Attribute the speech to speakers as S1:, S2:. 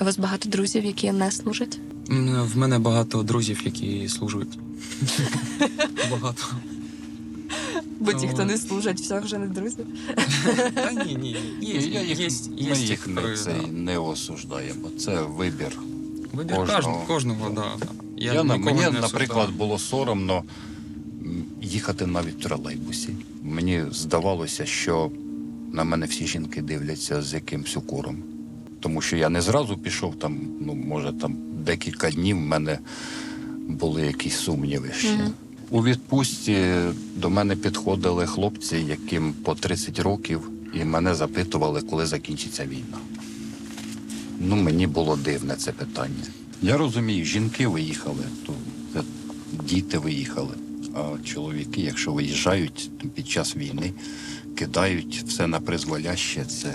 S1: У вас багато друзів, які не служать?
S2: М, В мене багато друзів, які служать. Багато.
S1: Бо ті, хто не служать, все вже не друзі.
S2: Та ні, ні. Є, є, є,
S3: ми
S2: ті,
S3: їх не,
S2: да.
S3: цей, не осуждаємо. Це вибір.
S2: Вибір
S3: кожного.
S2: кожного, кожного да, да.
S3: Я, на,
S2: нікого
S3: мені,
S2: не
S3: наприклад,
S2: осуждаю.
S3: було соромно м, їхати навіть в тролейбусі. Мені здавалося, що на мене всі жінки дивляться з якимсь укором. Тому що я не зразу пішов там, ну, може, там декілька днів в мене були якісь сумніви ще.
S1: Мгм.
S3: У відпустці до мене підходили хлопці, яким по 30 років, і мене запитували, коли закінчиться війна. Ну, мені було дивне це питання. Я розумію, жінки виїхали, то діти виїхали. А чоловіки, якщо виїжджають під час війни, кидають все на призволяще, це